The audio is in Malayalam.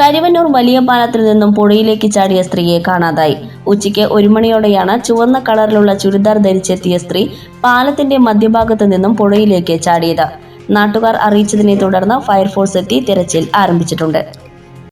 കരിവന്നൂർ വലിയ പാലത്തിൽ നിന്നും പുഴയിലേക്ക് ചാടിയ സ്ത്രീയെ കാണാതായി. ഉച്ചയ്ക്ക് ഒരു മണിയോടെയാണ് ചുവന്ന കളറിലുള്ള ചുരിദാർ ധരിച്ചെത്തിയ സ്ത്രീ പാലത്തിന്റെ മധ്യഭാഗത്ത് നിന്നും പുഴയിലേക്ക് ചാടിയത്. നാട്ടുകാർ അറിയിച്ചതിനെ തുടർന്ന് ഫയർഫോഴ്സ് എത്തി തിരച്ചിൽ ആരംഭിച്ചിട്ടുണ്ട്.